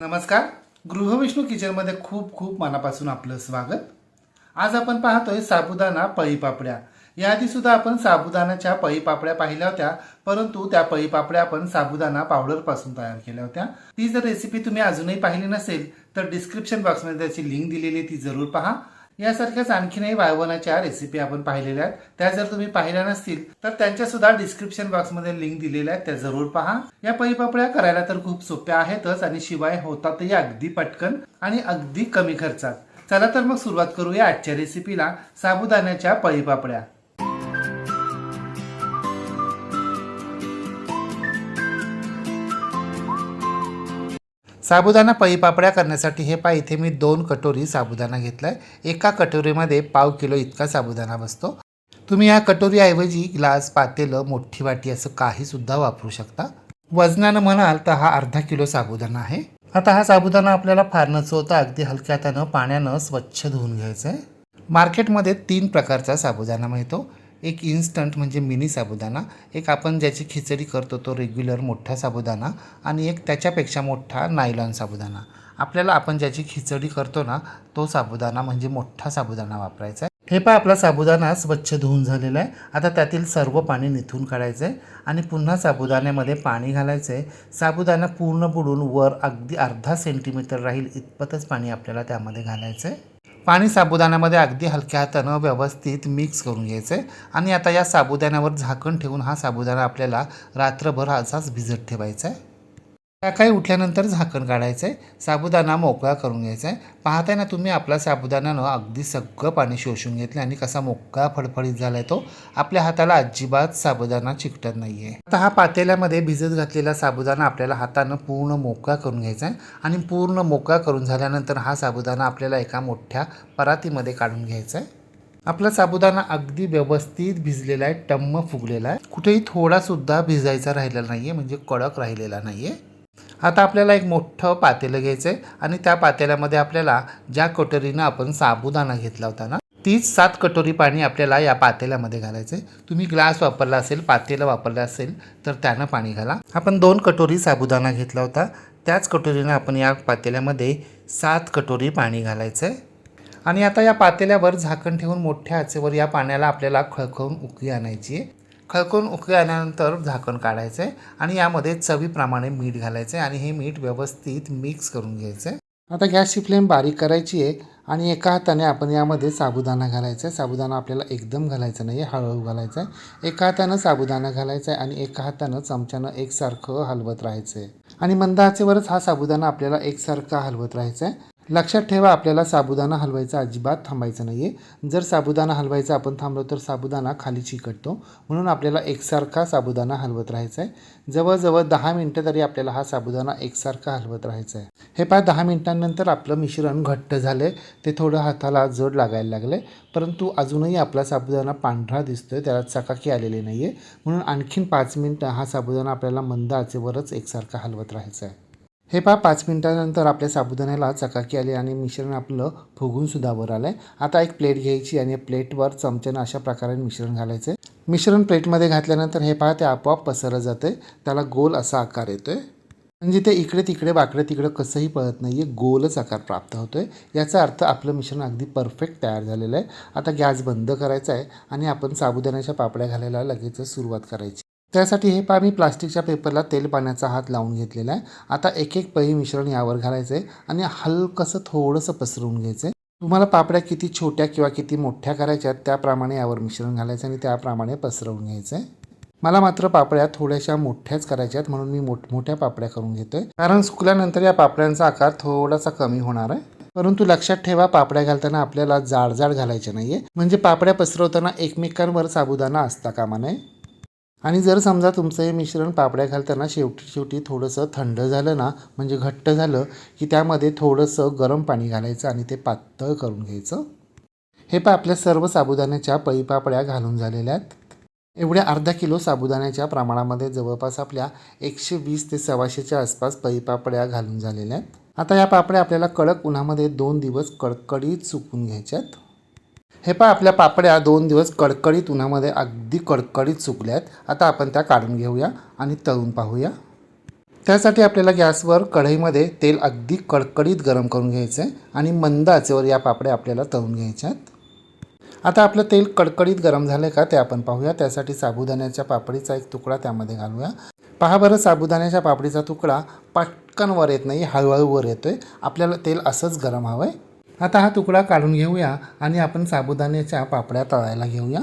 नमस्कार. गृहविष्णू किचनमध्ये खूप खूप मनापासून आपलं स्वागत. आज आपण पाहतोय साबुदाणा पळी पापड्या याआधी सुद्धा आपण साबुदाण्याच्या पळी पापड्या पाहिल्या होत्या परंतु त्या पळी पापड्या आपण साबुदाणा पावडरपासून तयार केल्या होत्या. ती जर रेसिपी तुम्ही अजूनही पाहिली नसेल तर डिस्क्रिप्शन बॉक्समध्ये त्याची लिंक दिलेली ती जरूर पहा. यासारख्याच आणखीनही वाळवणाच्या रेसिपी आपण पाहिलेल्या आहेत. त्या जर तुम्ही पाहिल्या नसतील तर त्यांच्या सुद्धा डिस्क्रिप्शन बॉक्समध्ये लिंक दिलेल्या आहेत. त्या जरूर पहा. या पळीपापड्या करायला तर खूप सोप्या आहेतच आणि शिवाय होतातही अगदी पटकन आणि अगदी कमी खर्चात. चला तर मग सुरुवात करूया आजच्या रेसिपीला साबुदाण्याच्या पळीपापड्या साबुदाणा पळी पापड्या करण्यासाठी हे पा इथे मी दोन कटोरी साबुदाणा घेतलाय. एका कटोरीमध्ये पाव किलो इतका साबुदाणा बसतो. तुम्ही या कटोरीऐवजी ग्लास पातेलं मोठी वाटी असं काहीसुद्धा वापरू शकता. वजनानं म्हणाल तर हा अर्धा किलो साबुदाणा आहे. आता हा साबुदाणा आपल्याला फार न चोता अगदी हलक्या हातानं पाण्यानं स्वच्छ धुवून घ्यायचं आहे मार्केटमध्ये तीन प्रकारचा साबुदाणा मिळतो. एक इन्स्टंट म्हणजे मिनी साबुदाणा एक आपण ज्याची खिचडी करतो तो रेग्युलर मोठा साबुदाणा आणि एक त्याच्यापेक्षा मोठा नायलॉन साबुदाणा. आपल्याला आपण ज्याची खिचडी करतो ना तो साबुदाणा म्हणजे मोठा साबुदाणा वापरायचा आहे. हे पहा आपला साबुदाणा स्वच्छ धुवून झालेला आहे. आता त्यातील सर्व पाणी निथून काढायचं आहे आणि पुन्हा साबुदाण्यामध्ये पाणी घालायचं आहे. साबुदाणा पूर्ण बुडून वर अगदी अर्धा सेंटीमीटर राहील इतपतच पाणी आपल्याला त्यामध्ये घालायचं आहे. पाणी साबुदाण्यामध्ये अगदी हलक्या हातानं व्यवस्थित मिक्स करून घ्यायचं. आहे आणि आता या साबुदाण्यावर झाकण ठेवून हा साबुदाणा आपल्याला रात्रभर असाच भिजत ठेवायचा आहे. सकाळी उठल्यानंतर झाकण काढायचं आहे साबुदाणा मोकळा करून घ्यायचा आहे पाहताय ना तुम्ही आपला साबुदाण्यानं अगदी सगळं पाणी शोषून घेतलं आणि कसा मोकळा फडफडीत झाला आहे तो. आपल्या हाताला अजिबात साबुदाणा चिकटत नाही आहे आता हा पातेल्यामध्ये भिजत घातलेला साबुदाणा आपल्याला हातानं पूर्ण मोकळा करून घ्यायचा आहे आणि पूर्ण मोकळा करून झाल्यानंतर हा साबुदाणा आपल्याला एका मोठ्या परातीमध्ये काढून घ्यायचा आहे आपला साबुदाणा अगदी व्यवस्थित भिजलेला आहे टम्म फुगलेला आहे कुठेही थोडासुद्धा भिजायचा राहिलेला नाही आहे म्हणजे कडक राहिलेला नाही आहे आता आपल्याला एक मोठं पातेलं घ्यायचं आहे आणि त्या पातेल्यामध्ये आपल्याला ज्या कटोरीनं आपण साबुदाणा घेतला होता ना तीच सात कटोरी पाणी आपल्याला या पातेल्यामध्ये घालायचं आहे तुम्ही ग्लास वापरला असेल पातेलं वापरलं असेल तर त्यानं पाणी घाला. आपण दोन कटोरी साबुदाणा घेतला होता. त्याच कटोरीनं आपण या पातेल्यामध्ये सात कटोरी पाणी घालायचं आहे आणि आता या पातेल्यावर झाकण ठेवून मोठ्या आचेवर या पाण्याला आपल्याला खळखळून उकळी आणायची आहे. खळकून उकळी आल्यानंतर झाकण काढायचं आहे आणि यामध्ये चवीप्रमाणे मीठ घालायचं आहे आणि हे मीठ व्यवस्थित मिक्स करून घ्यायचं. आहे आता गॅसची फ्लेम बारीक करायची आहे आणि एका हाताने आपण यामध्ये साबुदाणा घालायचा आहे. साबुदाणा आपल्याला एकदम घालायचा नाही आहे हळूहळू घालायचा आहे. एका हातानं साबुदाणा घालायचा आहे आणि एका हातानं चमच्यानं एकसारखं हलवत राहायचं आहे. आणि मंद आचेवरच हा साबुदाणा आपल्याला एकसारखा हलवत राहायचा आहे. लक्षात ठेवा आपल्याला साबुदाणा हलवायचा अजिबात थांबायचं नाही आहे जर साबुदाणा हलवायचा आपण थांबलो तर साबुदाणा खाली चिकटतो. म्हणून आपल्याला एकसारखा साबुदाणा हलवत राहायचा आहे जवळजवळ दहा मिनटं तरी आपल्याला हा साबुदाणा एकसारखा हलवत राहायचा आहे हे पहा दहा मिनटांनंतर आपलं मिश्रण घट्ट झालं आहे ते थोडं हाताला जड लागायला लागलं आहे परंतु अजूनही आपला साबुदाणा पांढरा दिसतो आहे त्याला चकाकी आलेली नाही आहे म्हणून आणखीन पाच मिनटं हा साबुदाणा आपल्याला मंद आचेवरच एकसारखा हलवत राहायचा आहे हे पहा पाच मिनटानंतर आपल्या साबुदाण्याला चकाकी आली आणि मिश्रण आपलं फुगून सुद्धा वर आलं आहे आता एक प्लेट घ्यायची आणि प्लेटवर चमच्यानं अशा प्रकारे मिश्रण घालायचं आहे मिश्रण प्लेटमध्ये घातल्यानंतर हे पहा ते आपोआप पसरलं जातं त्याला गोल असा आकार येतो आहे म्हणजे ते इकडे तिकडे वाकडे तिकडे कसंही पळत नाही आहे गोलच आकार प्राप्त होतो आहे याचा अर्थ आपलं मिश्रण अगदी परफेक्ट तयार झालेलं आहे. आता गॅस बंद करायचा आहे आणि आपण साबुदाण्याच्या पापड्या घालायला लगेच सुरुवात करायची. त्यासाठी हे पहा मी प्लास्टिकच्या पेपरला तेल पाण्याचा हात लावून घेतलेला आहे. आता एक एक पही मिश्रण यावर घालायचं आहे आणि हलकंसं थोडंसं पसरवून घ्यायचं आहे तुम्हाला पापड्या किती छोट्या किंवा किती मोठ्या करायच्या आहेत त्याप्रमाणे यावर मिश्रण घालायचं आणि त्याप्रमाणे पसरवून घ्यायचं आहे मला मात्र पापड्या थोड्याशा मोठ्याच करायच्या आहेत म्हणून मी मोठमोठ्या पापड्या करून घेतोय. कारण सुकल्यानंतर या पापड्यांचा आकार थोडासा कमी होणार आहे. परंतु लक्षात ठेवा पापड्या घालताना आपल्याला जाड जाड घालायच्या नाहीये. म्हणजे पापड्या पसरवताना एकमेकांवर साबुदाणा असता कामा नये. आणि जर समजा तुमचं हे मिश्रण पापड्या घालताना शेवटी शेवटी थोडंसं थंड झालं ना म्हणजे घट्ट झालं की त्यामध्ये थोडंसं गरम पाणी घालायचं आणि ते पातळ करून घ्यायचं. हे पा आपल्या सर्व साबुदाण्याच्या पळीपापड्या घालून झालेल्या आहेत. एवढ्या अर्धा किलो साबुदाण्याच्या प्रमाणामध्ये जवळपास आपल्या एकशे वीस ते सव्वाशेच्या आसपास पळीपापड्या घालून झालेल्या आहेत. आता या पापड्या आपल्याला कडक उन्हामध्ये दोन दिवस कडकडीत सुकून घ्यायच्यात हे पहा आपल्या पापड्या दोन दिवस कडकडीत उन्हामध्ये अगदी कडकडीत सुकल्यात. आता आपण त्या काढून घेऊया आणि तळून पाहूया. त्यासाठी आपल्याला गॅसवर कढईमध्ये तेल अगदी कडकडीत गरम करून घ्यायचं आहे आणि मंद आचेवर या पापड्या आपल्याला तळून घ्यायच्या आहेत आता आपलं तेल कडकडीत गरम झालं का ते आपण पाहूया. त्यासाठी साबुदाण्याच्या पापडीचा एक तुकडा त्यामध्ये घालूया. पहा बरं साबुदाण्याच्या पापडीचा तुकडा पटकन वर येत नाही हळूहळू वर आहे आपल्याला तेल असंच गरम हवं आहे आता हा तुकडा काढून घेऊया आणि आपण साबुदाण्याच्या पापड्या तळायला घेऊया.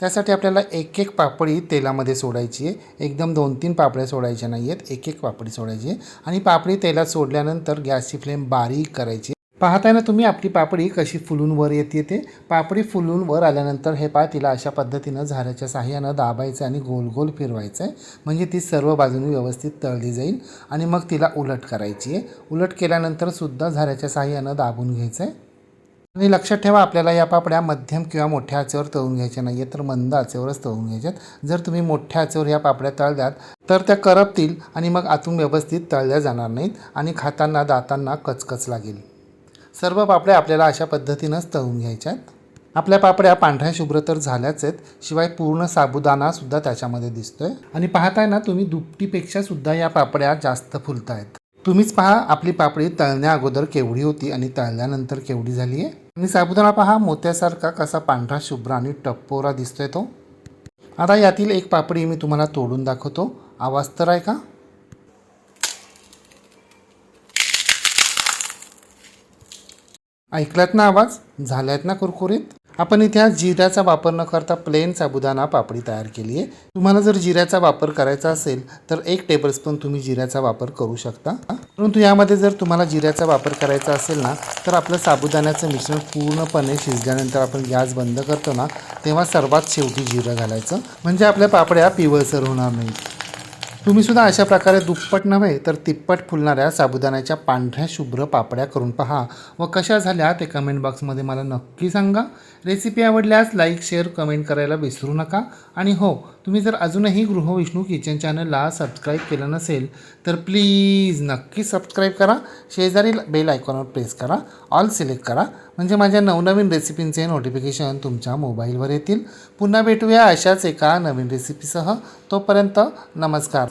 त्यासाठी आपल्याला एक एक पापडी तेलामध्ये सोडायची आहे. एकदम दोन तीन पापड्या सोडायच्या नाही आहेत एक एक पापडी सोडायची आहे. आणि पापडी तेलात सोडल्यानंतर गॅसची फ्लेम बारीक करायची पाहताय ना तुम्ही आपली पापडी कशी फुलून वर येते ते पापडी फुलून वर आल्यानंतर हे पा तिला अशा पद्धतीनं झाऱ्याच्या साह्यानं दाबायचं आणि गोल गोल फिरवायचं आहे म्हणजे ती सर्व बाजूनी व्यवस्थित तळली जाईल आणि मग तिला उलट करायची आहे. उलट केल्यानंतरसुद्धा झाऱ्याच्या साह्यानं दाबून घ्यायचं आहे आणि लक्षात ठेवा आपल्याला या पापड्या मध्यम किंवा मोठ्या आचेवर तळून घ्यायच्या नाही आहेत तर मंद आचेवरच तळून घ्यायच्यात. जर तुम्ही मोठ्या आचेवर या पापड्या तळल्यात तर त्या करपतील आणि मग आतून व्यवस्थित तळल्या जाणार नाहीत आणि खाताना दातांना कचकच लागेल. सर्व पापड्या आपल्याला अशा पद्धतीनंच तळून घ्यायच्या आहेत आपल्या पापड्या पांढऱ्या शुभ्र तर झाल्याच आहेत शिवाय पूर्ण साबुदाणासुद्धा त्याच्यामध्ये दिसतोय. आणि पाहताय ना तुम्ही दुपटीपेक्षा सुद्धा या पापड्या जास्त फुलत आहेत तुम्हीच पहा आपली पापडी तळण्या अगोदर केवढी होती आणि तळल्यानंतर केवढी झाली आहे आणि साबुदाणा पहा मोत्यासारखा कसा पांढरा शुभ्र आणि टप्पोरा दिसतोय तो. आता यातील एक पापडी मी तुम्हाला तोडून दाखवतो. आवाज तर आहे का? ऐकलात ना आवाज? झाल्यात ना कुरकुरीत? आपण इथे आज जिऱ्याचा वापर न करता प्लेन साबुदाणा पापडी तयार केली आहे. तुम्हाला जर जिऱ्याचा वापर करायचा असेल तर एक टेबलस्पून तुम्ही जिऱ्याचा वापर करू शकता. परंतु यामध्ये जर तुम्हाला जिऱ्याचा वापर करायचा असेल ना तर आपलं साबुदाण्याचं मिश्रण पूर्णपणे शिजल्यानंतर आपण गॅस बंद करतो ना तेव्हा सर्वात शेवटी जिरं घालायचं. म्हणजे आपल्या पापड्या पिवळसर होणार नाहीत. तुम्ही सुद्धा अशा प्रकारे दुप्पट नव्हे तर तिप्पट फुलणाऱ्या साबुदाण्याच्या पांढऱ्या शुभ्र पापड्या करून पहा. व कशा झाल्या ते कमेंट बॉक्समध्ये मला नक्की सांगा. रेसिपी आवडल्यास लाईक शेअर कमेंट करायला विसरू नका. आणि हो तुम्ही जर अजूनही गृहविष्णू किचन चॅनलला सबस्क्राईब केलं नसेल तर प्लीज नक्की सबस्क्राईब करा. शेजारी बेल आयकॉनवर प्रेस करा. ऑल सिलेक्ट करा. म्हणजे माझ्या नवनवीन रेसिपींचे नोटिफिकेशन तुमच्या मोबाईलवर येतील. पुन्हा भेटूया अशाच एका नवीन रेसिपीसह तोपर्यंत नमस्कार.